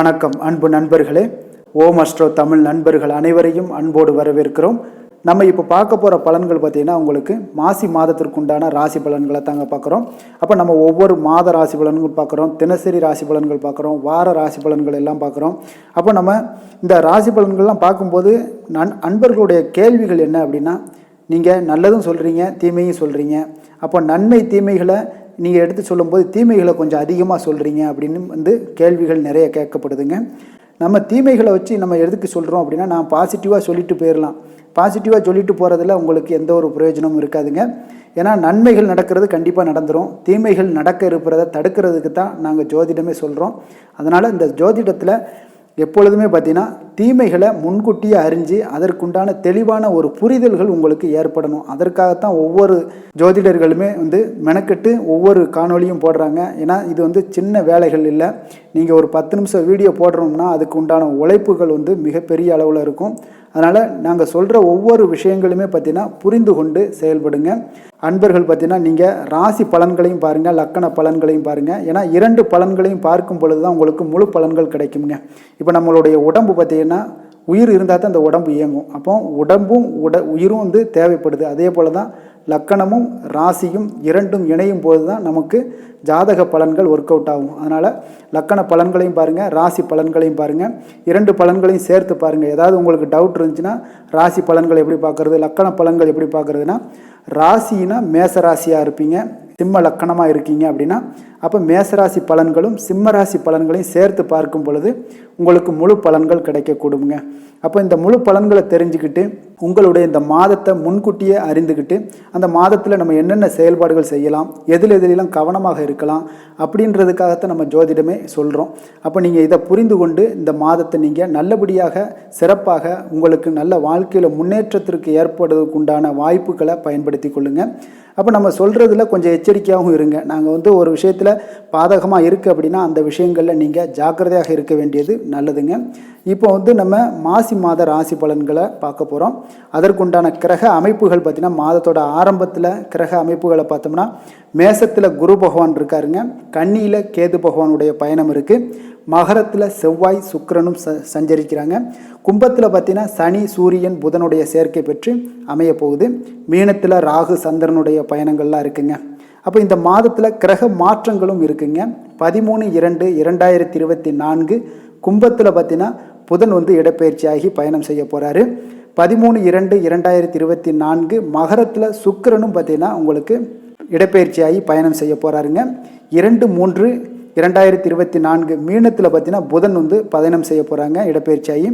வணக்கம் அன்பு நண்பர்களே. ஓம் அஸ்ட்ரோ தமிழ் நண்பர்கள் அனைவரையும் அன்போடு வரவேற்கிறோம். நம்ம இப்போ பார்க்க போகிற பலன்கள் பார்த்திங்கன்னா உங்களுக்கு மாசி மாதத்திற்குண்டான ராசி பலன்களை தாங்க பார்க்குறோம். அப்போ நம்ம ஒவ்வொரு மாத ராசி பலன்கள் பார்க்குறோம் தினசரி ராசி பலன்கள் பார்க்குறோம் வார ராசி பலன்கள் எல்லாம் பார்க்குறோம். அப்போ நம்ம இந்த ராசி பலன்கள்லாம் பார்க்கும்போது நன் அன்பர்களுடைய கேள்விகள் என்ன அப்படின்னா நீங்கள் நல்லதும் சொல்கிறீங்க தீமையும் சொல்கிறீங்க அப்போ நன்மை தீமைகளை நீங்கள் எடுத்து சொல்லும்போது தீமைகளை கொஞ்சம் அதிகமாக சொல்கிறீங்க அப்படின்னு வந்து கேள்விகள் நிறைய கேட்கப்படுதுங்க. நம்ம தீமைகளை வச்சு நம்ம எதுக்கு சொல்கிறோம் அப்படின்னா நான் பாசிட்டிவாக சொல்லிட்டு போயிடலாம் பாசிட்டிவாக சொல்லிட்டு போகிறதுல உங்களுக்கு எந்த ஒரு பிரயோஜனமும் இருக்காதுங்க. ஏன்னா நன்மைகள் நடக்கிறது கண்டிப்பாக நடந்துடும் தீமைகள் நடக்க இருப்பதை தடுக்கிறதுக்கு தான் நாங்கள் ஜோதிடமே சொல்கிறோம் அதனால் இந்த ஜோதிடத்தில் எப்பொழுதுமே பார்த்தீங்கன்னா தீமைகளை முன்கூட்டியே அறிஞ்சு அதற்குண்டான தெளிவான ஒரு புரிதல்கள் உங்களுக்கு ஏற்படணும். அதற்காகத்தான் ஒவ்வொரு ஜோதிடர்களுமே வந்து மெனக்கெட்டு ஒவ்வொரு காணொலியும் போடுறாங்க. ஏன்னா இது வந்து சின்ன வேலைகள் இல்லை. நீங்கள் ஒரு பத்து நிமிஷம் வீடியோ போடுறோம்னா அதுக்கு உண்டான உழைப்புகள் வந்து மிகப்பெரிய அளவில் இருக்கும். அதனால் நாங்கள் சொல்கிற ஒவ்வொரு விஷயங்களுமே பார்த்தீங்கன்னா புரிந்து கொண்டு செயல்படுங்க. அன்பர்கள் பார்த்தீங்கன்னா நீங்கள் ராசி பலன்களையும் பாருங்கள் லக்கண பலன்களையும் பாருங்கள் ஏன்னா இரண்டு பலன்களையும் பார்க்கும் பொழுது தான் உங்களுக்கு முழு பலன்கள் கிடைக்குங்க இப்போ நம்மளுடைய உடம்பு பார்த்தீங்கன்னா உயிர் இருந்தால் தான் அந்த உடம்பு இயங்கும். அப்போ உடம்பும் உட உயிரும் வந்து தேவைப்படுது. அதே போல் தான் லக்கணமும் ராசியும் இரண்டும் இணையும் போது தான் நமக்கு ஜாதக பலன்கள் ஒர்க் அவுட் ஆகும். அதனால் லக்கண பலன்களையும் பாருங்கள் ராசி பலன்களையும் பாருங்கள் இரண்டு பலன்களையும் சேர்த்து பாருங்கள் ஏதாவது உங்களுக்கு டவுட் இருந்துச்சுன்னா ராசி பலன்கள் எப்படி பார்க்குறது லக்கண பலன்கள் எப்படி பார்க்குறதுனா ராசினா மேச ராசியாக இருப்பீங்க. சிம்ம லக்கணமாக இருக்கீங்க அப்படின்னா அப்போ மேசராசி பலன்களும் சிம்ம ராசி பலன்களையும் சேர்த்து பார்க்கும் பொழுது உங்களுக்கு முழு பலன்கள் கிடைக்கக்கூடுங்க. அப்போ இந்த முழு பலன்களை தெரிஞ்சுக்கிட்டு உங்களுடைய இந்த மாதத்தை முன்கூட்டியே அறிந்துக்கிட்டு அந்த மாதத்தில் நம்ம என்னென்ன செயல்பாடுகள் செய்யலாம் எதில் எதிலெல்லாம் கவனமாக இருக்கலாம் அப்படின்றதுக்காகத்தான் நம்ம ஜோதிடமே சொல்கிறோம் அப்போ நீங்கள் இதை புரிந்து கொண்டு இந்த மாதத்தை நீங்கள் நல்லபடியாக சிறப்பாக உங்களுக்கு நல்ல வாழ்க்கையில் முன்னேற்றத்திற்கு ஏற்படுவதற்குண்டான வாய்ப்புகளை பயன்படுத்தி கொள்ளுங்கள் அப்போ நம்ம சொல்கிறதுல கொஞ்சம் எச்சரிக்கையாகவும் இருங்க. நாங்கள் வந்து ஒரு விஷயத்தில் பாதகமாக இருக்குது அப்படின்னா அந்த விஷயங்களில் நீங்கள் ஜாக்கிரதையாக இருக்க வேண்டியது நல்லதுங்க. இப்போ வந்து நம்ம மாசி மாத ராசி பலன்களை பார்க்க போகிறோம் அதற்குண்டான கிரக அமைப்புகள் பார்த்திங்கன்னா மாதத்தோட ஆரம்பத்தில் கிரக அமைப்புகளை பார்த்தோம்னா மேசத்தில் குரு பகவான் இருக்காருங்க. கன்னியில் கேது பகவானுடைய பயணம் இருக்குது மகரத்தில் செவ்வாய் சுக்கரனும் ச சஞ்சரிக்கிறாங்க. கும்பத்தில் பார்த்தீங்கன்னா சனி சூரியன் புதனுடைய சேர்க்கை பெற்று அமைய போகுது. மீனத்தில் ராகு சந்திரனுடைய பயணங்கள்லாம் இருக்குங்க. அப்போ இந்த மாதத்தில் கிரக மாற்றங்களும் இருக்குங்க. பதிமூணு இரண்டு இரண்டாயிரத்தி இருபத்தி நான்கு கும்பத்தில் பார்த்தீங்கன்னா புதன் வந்து இடப்பெயர்ச்சியாகி பயணம் செய்ய போகிறாரு பதிமூணு இரண்டு இரண்டாயிரத்தி இருபத்தி நான்கு மகரத்தில் சுக்கரனும் பார்த்தீங்கன்னா உங்களுக்கு இடப்பெயர்ச்சியாகி பயணம் செய்ய போகிறாருங்க இரண்டு மூன்று இரண்டாயிரத்தி இருபத்தி நான்கு மீனத்தில் பார்த்தீங்கன்னா புதன் வந்து பயணம் செய்ய போகிறாங்க இடப்பெயர்ச்சியாகி.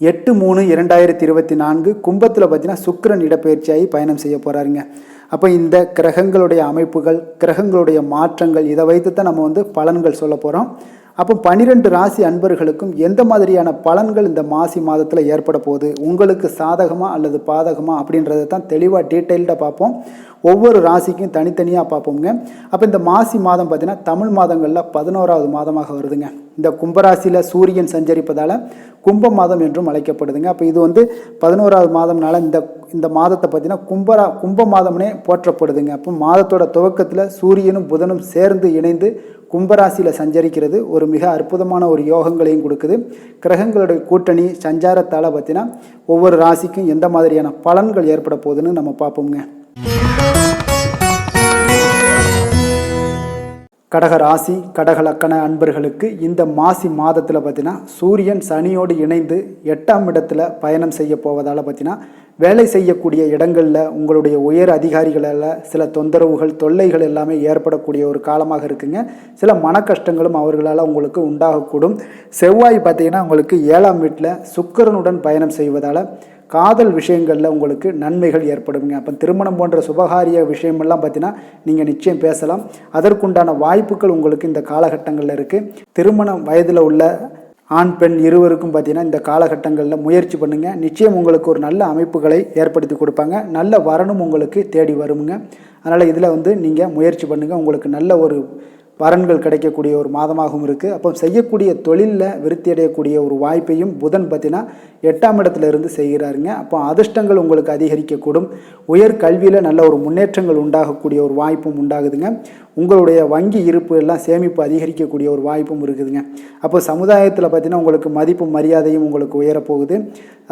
எட்டு மூணு இரண்டாயிரத்தி இருபத்தி நான்கு கும்பத்தில் பார்த்தீங்கன்னா சுக்கிரன் இடப்பெயர்ச்சியாகி பயணம் செய்ய போகிறாருங்க அப்போ இந்த கிரகங்களுடைய அமைப்புகள் கிரகங்களுடைய மாற்றங்கள் இதை வைத்து தான் நம்ம வந்து பலன்கள் சொல்ல போகிறோம் அப்போ பன்னிரெண்டு ராசி அன்பர்களுக்கும் எந்த மாதிரியான பலன்கள் இந்த மாசி மாதத்தில் ஏற்பட போகுது? உங்களுக்கு சாதகமாக அல்லது பாதகமாக அப்படின்றத தான் தெளிவாக டீட்டெயில்டாக பார்ப்போம். ஒவ்வொரு ராசிக்கும் தனித்தனியாக பார்ப்போங்க அப்போ இந்த மாசி மாதம் பார்த்தீங்கன்னா தமிழ் மாதங்களில் பதினோராவது மாதமாக வருதுங்க. இந்த கும்பராசியில் சூரியன் சஞ்சரிப்பதால் கும்ப மாதம் என்றும் அழைக்கப்படுதுங்க. அப்போ இது வந்து பதினோராவது மாதம்னால இந்த இந்த மாதத்தை பார்த்தீங்கன்னா கும்பரா கும்ப மாதம்னே போற்றப்படுதுங்க. அப்போ மாதத்தோட துவக்கத்தில் சூரியனும் புதனும் சேர்ந்து இணைந்து கும்பராசியில் சஞ்சரிக்கிறது ஒரு மிக அற்புதமான ஒரு யோகங்களையும் கொடுக்குது. கிரகங்களுடைய கூட்டணி சஞ்சாரத்தால் பார்த்தீங்கன்னா ஒவ்வொரு ராசிக்கும் எந்த மாதிரியான பலன்கள் ஏற்பட போகுதுன்னு நம்ம பார்ப்போங்க கடக ராசி கடக லக்கண அன்பர்களுக்கு இந்த மாசி மாதத்தில் பார்த்தீங்கன்னா சூரியன் சனியோடு இணைந்து எட்டாம் இடத்துல பயணம் செய்ய போவதால் பார்த்தீங்கன்னா வேலை செய்யக்கூடிய இடங்களில் உங்களுடைய உயர் அதிகாரிகளால் சில தொந்தரவுகள் தொல்லைகள் எல்லாமே ஏற்படக்கூடிய ஒரு காலமாக இருக்குங்க. சில மன கஷ்டங்களும் அவர்களால் உங்களுக்கு உண்டாகக்கூடும். செவ்வாய் பார்த்தீங்கன்னா உங்களுக்கு ஏழாம் வீட்டில் சுக்கரனுடன் பயணம் செய்வதால் காதல் விஷயங்களில் உங்களுக்கு நன்மைகள் ஏற்படுங்க அப்போ திருமணம் போன்ற சுபகாரிய விஷயமெல்லாம் பார்த்தீங்கன்னா நீங்கள் நிச்சயம் பேசலாம். அதற்குண்டான வாய்ப்புகள் உங்களுக்கு இந்த காலகட்டங்களில் இருக்குது திருமண வயதில் உள்ள ஆண் பெண் இருவருக்கும் பார்த்தீங்கன்னா இந்த காலகட்டங்களில் முயற்சி பண்ணுங்கள் நிச்சயம் உங்களுக்கு ஒரு நல்ல அமைப்புகளை ஏற்படுத்தி கொடுப்பாங்க. நல்ல வரணும் உங்களுக்கு தேடி வருமுங்க. அதனால் இதில் வந்து நீங்கள் முயற்சி பண்ணுங்கள் உங்களுக்கு நல்ல ஒரு வரன்கள் கிடைக்கக்கூடிய ஒரு மாதமாகவும் இருக்குது அப்போ செய்யக்கூடிய தொழிலில் விருத்தி அடையக்கூடிய ஒரு வாய்ப்பையும் புதன் பார்த்தீங்கன்னா எட்டாம் இடத்துல இருந்து செய்கிறாருங்க. அப்போ அதிர்ஷ்டங்கள் உங்களுக்கு அதிகரிக்கக்கூடும். உயர் கல்வியில் நல்ல ஒரு முன்னேற்றங்கள் உண்டாகக்கூடிய ஒரு வாய்ப்பும் உண்டாகுதுங்க. உங்களுடைய வங்கி இருப்பு எல்லாம் சேமிப்பு அதிகரிக்கக்கூடிய ஒரு வாய்ப்பும் இருக்குதுங்க. அப்போ சமுதாயத்தில் பார்த்தீங்கன்னா உங்களுக்கு மதிப்பு மரியாதையும் உங்களுக்கு உயரப்போகுது.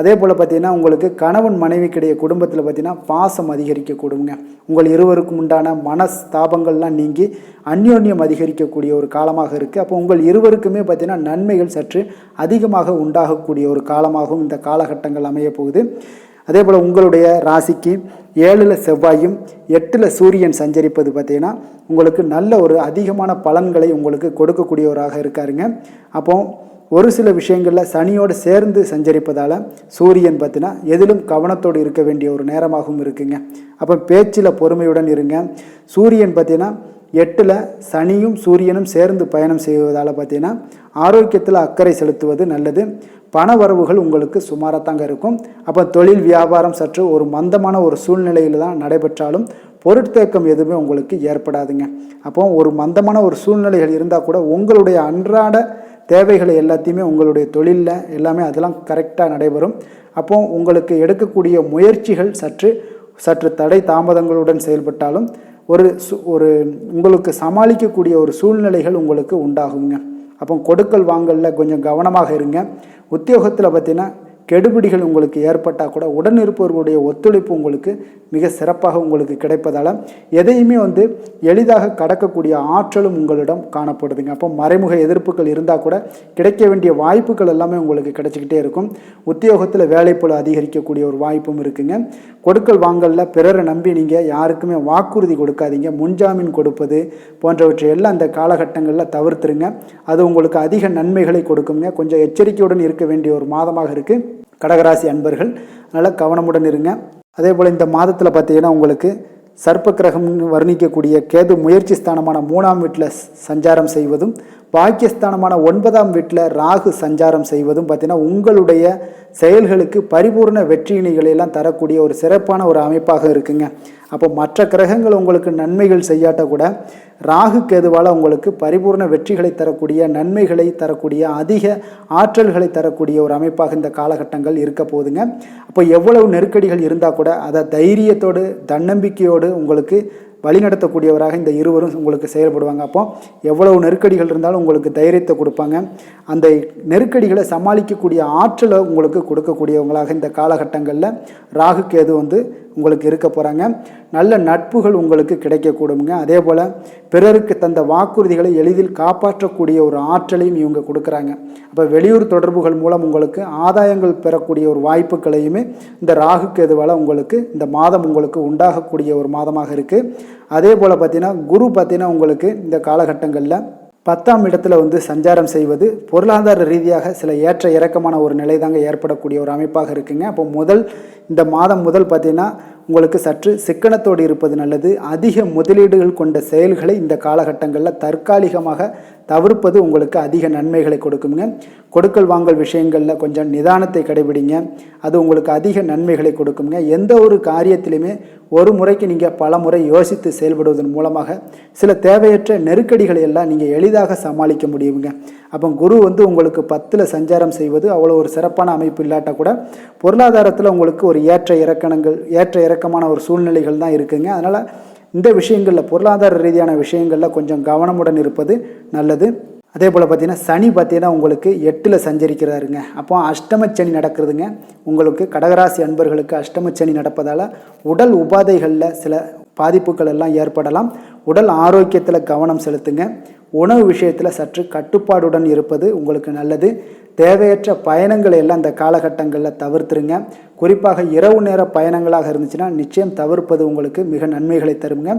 அதே போல் பார்த்தீங்கன்னா உங்களுக்கு கணவன் மனைவிக்கிடைய குடும்பத்தில் பார்த்தீங்கன்னா பாசம் அதிகரிக்கக்கூடுங்க. உங்கள் இருவருக்கும் உண்டான மனஸ்தாபங்கள்லாம் நீங்கி அந்யோன்யம் அதிகரிக்கக்கூடிய ஒரு காலமாக இருக்குது அப்போ உங்கள் இருவருக்குமே பார்த்திங்கன்னா நன்மைகள் சற்று அதிகமாக உண்டாகக்கூடிய ஒரு காலமாகவும் இந்த காலகட்டங்கள் அமைய போகுது. அதே போல் உங்களுடைய ராசிக்கு ஏழில் செவ்வாயும் எட்டில் சூரியன் சஞ்சரிப்பது பார்த்திங்கன்னா உங்களுக்கு நல்ல ஒரு அதிகமான பலன்களை உங்களுக்கு கொடுக்கக்கூடியவராக இருக்காருங்க. அப்போ ஒரு சில விஷயங்களில் சனியோடு சேர்ந்து சஞ்சரிப்பதால் சூரியன் பார்த்தீங்கன்னா எதிலும் கவனத்தோடு இருக்க வேண்டிய ஒரு நேரமாகவும் இருக்குங்க. அப்போ பேச்சில் பொறுமையுடன் இருங்க. சூரியன் பார்த்தீங்கன்னா எட்டில் சனியும் சூரியனும் சேர்ந்து பயணம் செய்வதால் பார்த்தீங்கன்னா ஆரோக்கியத்தில் அக்கறை செலுத்துவது நல்லது. பண வரவுகள் உங்களுக்கு சுமாராக தாங்க இருக்கும். அப்போ தொழில் வியாபாரம் சற்று ஒரு மந்தமான ஒரு சூழ்நிலையில் தான் நடைபெற்றாலும் பொருட்தேக்கம் எதுவுமே உங்களுக்கு ஏற்படாதுங்க. அப்போ ஒரு மந்தமான ஒரு சூழ்நிலைகள் இருந்தால் கூட உங்களுடைய அன்றாட தேவைகளை எல்லாத்தையுமே உங்களுடைய தொழிலில் எல்லாமே அதெல்லாம் கரெக்டாக நடைபெறும். அப்போ உங்களுக்கு எடுக்கக்கூடிய முயற்சிகள் சற்று சற்று தடை தாமதங்களுடன் செயல்பட்டாலும் ஒரு சு ஒரு உங்களுக்கு சமாளிக்கக்கூடிய ஒரு சூழ்நிலைகள் உங்களுக்கு உண்டாகுங்க. அப்போ கொடுக்கல் வாங்கலில் கொஞ்சம் கவனமாக இருங்க. உத்தியோகத்தில் பார்த்தீங்கன்னா கெடுபிடிகள் உங்களுக்கு ஏற்பட்டால் கூட உடன் இருப்பவர்களுடைய ஒத்துழைப்பு உங்களுக்கு மிக சிறப்பாக உங்களுக்கு கிடைப்பதால் எதையுமே வந்து எளிதாக கடக்கக்கூடிய ஆற்றலும் உங்களிடம் காணப்படுதுங்க. அப்போ மறைமுக எதிர்ப்புகள் இருந்தால் கூட கிடைக்க வேண்டிய வாய்ப்புகள் எல்லாமே உங்களுக்கு கிடைச்சிக்கிட்டே இருக்கும். உத்தியோகத்தில் வேலைப்பழு அதிகரிக்கக்கூடிய ஒரு வாய்ப்பும் இருக்குங்க. கொடுக்கல் வாங்கலில் பிறரை நம்பி நீங்கள் யாருக்குமே வாக்குறுதி கொடுக்காதீங்க. முன்ஜாமீன் கொடுப்பது போன்றவற்றை எல்லாம் அந்த காலகட்டங்களில் தவிர்த்துருங்க. அது உங்களுக்கு அதிக நன்மைகளை கொடுக்குங்க. கொஞ்சம் எச்சரிக்கையுடன் இருக்க வேண்டிய ஒரு மாதமாக இருக்குது கடகராசி அன்பர்கள் அதனால் கவனமுடன் இருங்க. அதே போல் இந்த மாதத்தில் பார்த்தீங்கன்னா உங்களுக்கு சர்ப்ப கிரகம்னு வர்ணிக்கக்கூடிய கேது முயற்சி ஸ்தானமான மூணாம் வீட்டில் சஞ்சாரம் செய்வதும் பாக்கியஸ்தானமான ஒன்பதாம் வீட்டில் ராகு சஞ்சாரம் செய்வதும் பார்த்தீங்கன்னா உங்களுடைய செயல்களுக்கு பரிபூர்ண வெற்றியினைகளை எல்லாம் தரக்கூடிய ஒரு சிறப்பான ஒரு அமைப்பாக இருக்குங்க. அப்போ மற்ற கிரகங்கள் உங்களுக்கு நன்மைகள் செய்யாட்ட கூட ராகு கேதுவால் உங்களுக்கு பரிபூர்ண வெற்றிகளை தரக்கூடிய நன்மைகளை தரக்கூடிய அதிக ஆற்றல்களை தரக்கூடிய ஒரு அமைப்பாக இந்த காலகட்டங்கள் இருக்க போதுங்க அப்போ எவ்வளவு நெருக்கடிகள் இருந்தால் கூட அதை தைரியத்தோடு தன்னம்பிக்கையோடு உங்களுக்கு வழிநடத்தக்கூடியவராக இந்த இருவரும் உங்களுக்கு செயல்படுவாங்க. அப்போ எவ்வளவு நெருக்கடிகள் இருந்தாலும் உங்களுக்கு தைரியத்தை கொடுப்பாங்க. அந்த நெருக்கடிகளை சமாளிக்கக்கூடிய ஆற்றலை உங்களுக்கு கொடுக்கக்கூடியவங்களாக இந்த காலகட்டங்களில் ராகு கேது வந்து உங்களுக்கு இருக்க போகிறாங்க நல்ல நட்புகள் உங்களுக்கு கிடைக்கக்கூடுங்க அதே போல் பிறருக்கு தந்த வாக்குறுதிகளை எளிதில் காப்பாற்றக்கூடிய ஒரு ஆற்றலையும் இவங்க கொடுக்குறாங்க. அப்போ வெளியூர் தொடர்புகள் மூலம் உங்களுக்கு ஆதாயங்கள் பெறக்கூடிய ஒரு வாய்ப்புகளையுமே இந்த ராகு எதுவால் உங்களுக்கு இந்த மாதம் உங்களுக்கு உண்டாகக்கூடிய ஒரு மாதமாக இருக்குது அதே போல் பார்த்தீங்கன்னா குரு பார்த்தீங்கன்னா உங்களுக்கு இந்த காலகட்டங்களில் பத்தாம் இடத்துல வந்து சஞ்சாரம் செய்வது பொருளாதார ரீதியாக சில ஏற்ற இறக்கமான ஒரு நிலை தாங்க ஏற்படக்கூடிய ஒரு அமைப்பாக இருக்குங்க. அப்போ முதல் இந்த மாதம் முதல் பார்த்தீங்கன்னா உங்களுக்கு சற்று சிக்கனத்தோடு இருப்பது நல்லது. அதிக முதலீடுகள் கொண்ட செயல்களை இந்த காலகட்டங்களில் தற்காலிகமாக தவிர்ப்பது உங்களுக்கு அதிக நன்மைகளை கொடுக்குங்க. கொடுக்கல் வாங்கல் விஷயங்களில் கொஞ்சம் நிதானத்தை கடைபிடிங்க. அது உங்களுக்கு அதிக நன்மைகளை கொடுக்குங்க. எந்த ஒரு காரியத்திலுமே ஒரு முறைக்கு நீங்கள் பல முறை யோசித்து செயல்படுவதன் மூலமாக சில தேவையற்ற நெருக்கடிகளை எல்லாம் நீங்கள் எளிதாக சமாளிக்க முடியுங்க. அப்போ குரு வந்து உங்களுக்கு பத்தில் சஞ்சாரம் செய்வது அவ்வளோ ஒரு சிறப்பான அமைப்பு இல்லாட்டா கூட பொருளாதாரத்தில் உங்களுக்கு ஒரு ஏற்ற இறக்கணங்கள் ஏற்ற இறக்கமான ஒரு சூழ்நிலைகள் தான் இருக்குங்க. அதனால் இந்த விஷயங்களில் பொருளாதார ரீதியான விஷயங்களில் கொஞ்சம் கவனமுடன் இருப்பது நல்லது. அதே போல் பார்த்தீங்கன்னா சனி பார்த்தீங்கன்னா உங்களுக்கு எட்டில் சஞ்சரிக்கிறாருங்க. அப்போ அஷ்டமச்சனி நடக்கிறதுங்க. உங்களுக்கு கடகராசி அன்பர்களுக்கு அஷ்டமச்சனி நடப்பதால் உடல் உபாதைகளில் சில பாதிப்புகள் எல்லாம் ஏற்படலாம். உடல் ஆரோக்கியத்தில் கவனம் செலுத்துங்க. உணவு விஷயத்தில் சற்று கட்டுப்பாடுடன் இருப்பது உங்களுக்கு நல்லது. தேவையற்ற பயணங்களை எல்லாம் இந்த காலகட்டங்களில் தவிர்த்துருங்க. குறிப்பாக இரவு நேர பயணங்களாக இருந்துச்சுன்னா நிச்சயம் தவிர்ப்பது உங்களுக்கு மிக நன்மைகளை தருங்க.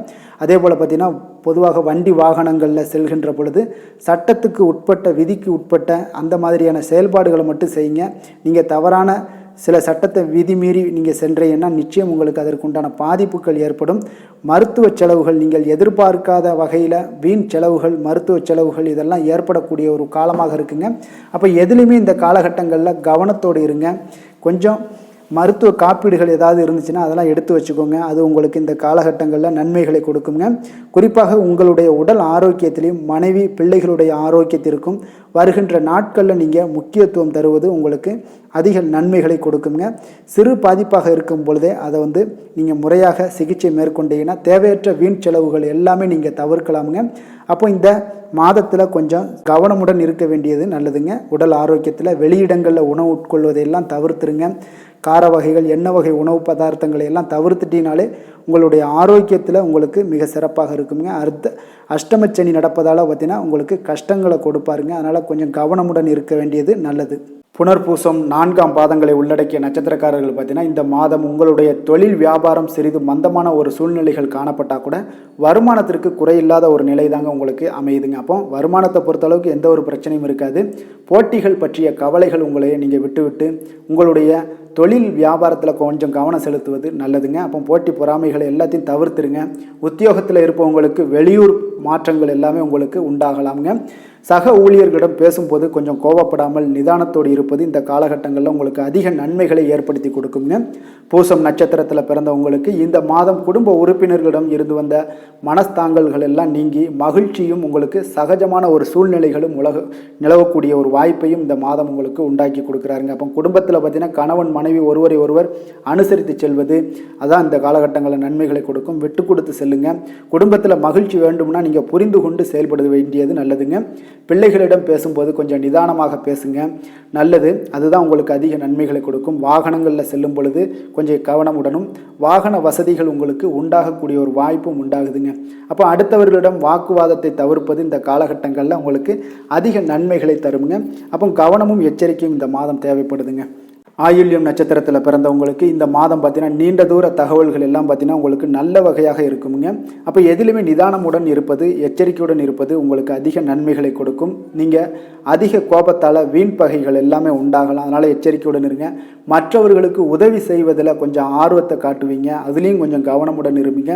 அதே போல் பார்த்திங்கன்னா பொதுவாக வண்டி வாகனங்களில் செல்கின்ற பொழுது சட்டத்துக்கு உட்பட்ட விதிக்கு உட்பட்ட அந்த மாதிரியான செயல்பாடுகளை மட்டும் செய்யுங்க. நீங்கள் தவறான சில சட்டத்தை விதி மீறி நீங்கள் சென்றீங்கன்னா நிச்சயம் உங்களுக்கு அதற்குண்டான பாதிப்புகள் ஏற்படும். மருத்துவ செலவுகள் நீங்கள் எதிர்பார்க்காத வகையில் வீண் செலவுகள் மருத்துவ செலவுகள் இதெல்லாம் ஏற்படக்கூடிய ஒரு காலமாக இருக்குங்க. அப்போ எதுலேயுமே இந்த காலகட்டங்களில் கவனத்தோடு இருங்க. கொஞ்சம் மருத்துவ காப்பீடுகள் ஏதாவது இருந்துச்சுன்னா அதெல்லாம் எடுத்து வச்சுக்கோங்க. அது உங்களுக்கு இந்த காலகட்டங்களில் நன்மைகளை கொடுக்குங்க. குறிப்பாக உங்களுடைய உடல் ஆரோக்கியத்திலையும் மனைவி பிள்ளைகளுடைய ஆரோக்கியத்திற்கும் வருகின்ற நாட்களில் நீங்கள் முக்கியத்துவம் தருவது உங்களுக்கு அதிக நன்மைகளை கொடுக்குங்க. சிறு பாதிப்பாக இருக்கும் பொழுதே அதை வந்து நீங்கள் முறையாக சிகிச்சை மேற்கொண்டீங்கன்னா தேவையற்ற வீண் செலவுகள் எல்லாமே நீங்கள் தவிர்க்கலாமுங்க. அப்போ இந்த மாதத்தில் கொஞ்சம் கவனமுடன் இருக்க வேண்டியது நல்லதுங்க. உடல் ஆரோக்கியத்தில் வெளியிடங்களில் உணவு உட்கொள்வதையெல்லாம் தவிர்த்துருங்க. கார வகைகள் எண்ணெய் வகை உணவு பதார்த்தங்களை எல்லாம் தவிர்த்துட்டினாலே உங்களுடைய ஆரோக்கியத்தில் உங்களுக்கு மிக சிறப்பாக இருக்குங்க. அர்த்த அஷ்டமச்சனி நடப்பதால் பார்த்தீங்கன்னா உங்களுக்கு கஷ்டங்களை கொடுப்பாருங்க. அதனால் கொஞ்சம் கவனமுடன் இருக்க வேண்டியது நல்லது. புனர்பூசம் நான்காம் பாதங்களை உள்ளடக்கிய நட்சத்திரக்காரர்கள் பார்த்தீங்கன்னா இந்த மாதம் உங்களுடைய தொழில் வியாபாரம் சிறிது மந்தமான ஒரு சூழ்நிலைகள் காணப்பட்டால் கூட வருமானத்திற்கு குறையில்லாத ஒரு நிலை தாங்க உங்களுக்கு அமையுதுங்க. அப்போ வருமானத்தை பொறுத்தளவுக்கு எந்த ஒரு பிரச்சனையும் இருக்காது. போட்டிகள் பற்றிய கவலைகள் உங்களை நீங்கள் விட்டுவிட்டு உங்களுடைய தொழில் வியாபாரத்தில் கொஞ்சம் கவனம் செலுத்துவது நல்லதுங்க. அப்போ போட்டி பொறாமைகளை எல்லாத்தையும் தவிர்த்துருங்க. உத்தியோகத்தில் இருப்பவங்களுக்கு வெளியூர் மாற்றங்கள் எல்லாமே உங்களுக்கு உண்டாகலாமுங்க. சக ஊழியர்களிடம் பேசும்போது கொஞ்சம் கோவப்படாமல் நிதானத்தோடு இருப்பது இந்த காலகட்டங்களில் உங்களுக்கு அதிக நன்மைகளை ஏற்படுத்தி கொடுக்குங்க பூசம் நட்சத்திரத்தில் பிறந்தவங்களுக்கு இந்த மாதம் குடும்ப உறுப்பினர்களிடம் இருந்து வந்த மனஸ்தாங்கல்கள் எல்லாம் நீங்கி மகிழ்ச்சியும் உங்களுக்கு சகஜமான ஒரு சூழ்நிலைகளும் உலக நிலவக்கூடிய ஒரு வாய்ப்பையும் இந்த மாதம் உங்களுக்கு உண்டாக்கி கொடுக்குறாருங்க. அப்போ குடும்பத்தில் பார்த்தீங்கன்னா கணவன் மனைவி ஒருவரை ஒருவர் அனுசரித்து செல்வது அதான் இந்த காலகட்டங்களில் நன்மைகளை கொடுக்கும். விட்டு கொடுத்து செல்லுங்க. குடும்பத்தில் மகிழ்ச்சி வேண்டும்னா நீங்கள் புரிந்து கொண்டு செயல்பட வேண்டியது நல்லதுங்க. பிள்ளைகளிடம் பேசும்போது கொஞ்சம் நிதானமாக பேசுங்க. நல்லது அதுதான் உங்களுக்கு அதிக நன்மைகளை கொடுக்கும். வாகனங்களில் செல்லும் பொழுது கொஞ்சம் கவனமுடனும் வாகன வசதிகள் உங்களுக்கு உண்டாகக்கூடிய ஒரு வாய்ப்பும் உண்டாகுதுங்க. அப்போ அடுத்தவர்களிடம் வாக்குவாதத்தை தவிர்ப்பது இந்த காலகட்டங்களில் உங்களுக்கு அதிக நன்மைகளை தருங்க. அப்போ கவனமும் எச்சரிக்கையும் இந்த மாதம் தேவைப்படுதுங்க. ஆயுள்யம் நட்சத்திரத்தில் பிறந்தவங்களுக்கு இந்த மாதம் பார்த்தீங்கன்னா நீண்ட தூர தகவல்கள் எல்லாம் பார்த்தீங்கன்னா உங்களுக்கு நல்ல வகையாக இருக்குங்க அப்போ எதிலுமே நிதானமுடன் இருப்பது எச்சரிக்கையுடன் இருப்பது உங்களுக்கு அதிக நன்மைகளை கொடுக்கும். நீங்கள் அதிக கோபத்தால் வீண் பகைகள் எல்லாமே உண்டாகலாம். அதனால் எச்சரிக்கையுடன் இருங்க. மற்றவர்களுக்கு உதவி செய்வதில் கொஞ்சம் ஆர்வத்தை காட்டுவீங்க. அதுலேயும் கொஞ்சம் கவனமுடன் இருப்பீங்க.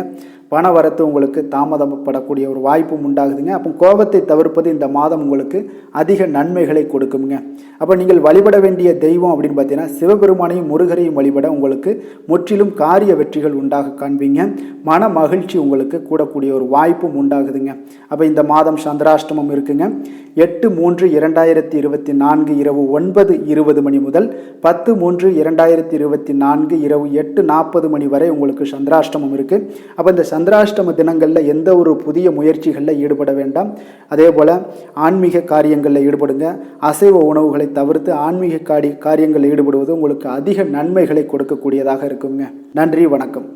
பண வரத்து உங்களுக்கு தாமதப்படக்கூடிய ஒரு வாய்ப்பும் உண்டாகுதுங்க. அப்போ கோபத்தை தவிர்ப்பது இந்த மாதம் உங்களுக்கு அதிக நன்மைகளை கொடுக்குங்க அப்போ நீங்கள் வழிபட வேண்டிய தெய்வம் அப்படின்னு பார்த்தீங்கன்னா சிவபெருமானையும் முருகரையும் வழிபட உங்களுக்கு முற்றிலும் காரிய வெற்றிகள் உண்டாக காண்பீங்க. மன மகிழ்ச்சி உங்களுக்கு கூடக்கூடிய ஒரு வாய்ப்பும் உண்டாகுதுங்க. அப்போ இந்த மாதம் சந்திராஷ்டமம் இருக்குங்க. எட்டு மூன்று இரண்டாயிரத்தி இருபத்தி நான்கு இரவு ஒன்பது இருபது மணி முதல் பத்து மூன்று இரண்டாயிரத்தி இருபத்தி நான்கு இரவு எட்டு நாற்பது மணி வரை உங்களுக்கு சந்திராஷ்டமம் இருக்குது அப்போ இந்த சந்திராஷ்டம தினங்களில் எந்த ஒரு புதிய முயற்சிகளில் ஈடுபட வேண்டாம். அதே போல் ஆன்மீக காரியங்களில் ஈடுபடுங்க. அசைவ உணவுகளை தவிர்த்து ஆன்மீக காடி காரியங்களில் ஈடுபடுவது உங்களுக்கு அதிக நன்மைகளை கொடுக்கக்கூடியதாக இருக்குங்க. நன்றி வணக்கம்.